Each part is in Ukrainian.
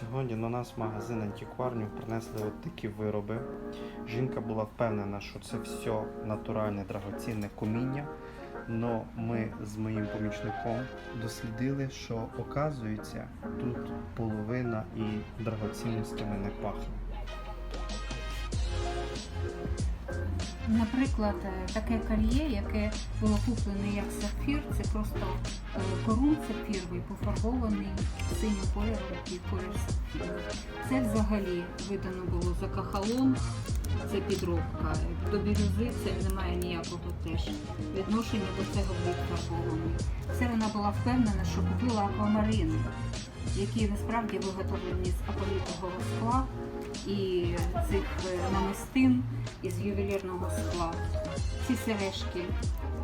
Сьогодні на нас в магазин антикварню принесли от такі вироби. Жінка була впевнена, що це все натуральне драгоцінне коміння. Но ми з моїм помічником дослідили, що оказується, тут половина і драгоцінностями не пахне. Наприклад, е, таке кольє, яке було куплене як сапфір, це просто е, корун сапфіровий, пофарбований синім кольором під колір сапфіру. Це взагалі видано було за кахалон, це підробка. До бірюзи це не має ніякого теж відношення до цього фарбований. Це вона була впевнена, що купила аквамарини, які насправді виготовлені з аполітового скла і цих е, намистин із ювелірного скла. Ці сережки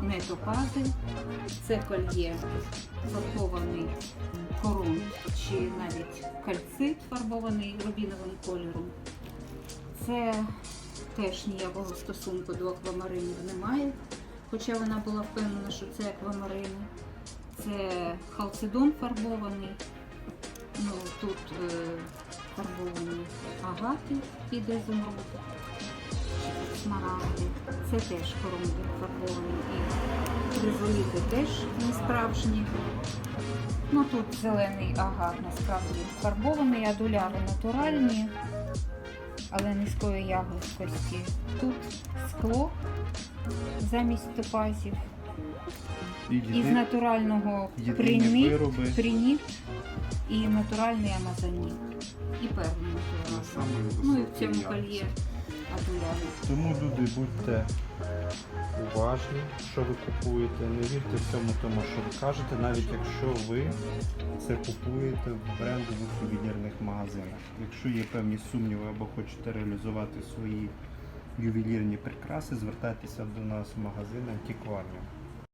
не топази, це кольє фарбований корон чи навіть кальцит фарбований рубіновим кольором. Це теж ніякого стосунку до аквамаринів немає, хоча вона була впевнена, що це аквамарини. Це халцедон фарбований. Ну, тут е, фарбовані агати під ізумруд, смарагди. Це теж корунки фарбовані і кризоліти теж не справжні. Ну тут зелений агат насправді фарбований, а доляри натуральні, але низької ягодкості. Тут скло замість топазів. Із натурального єдині вироби приніт і натуральний амазоніт. І перли на самої Ну і в високій цьому якості. кольє адуляри. Тому люди будьте уважні, що ви купуєте. Не вірте всьому тому, що ви кажете, навіть якщо ви це купуєте в брендових ювелірних магазинах. Якщо є певні сумніви або хочете реалізувати свої ювелірні прикраси, звертайтеся до нас в магазин Антикварня.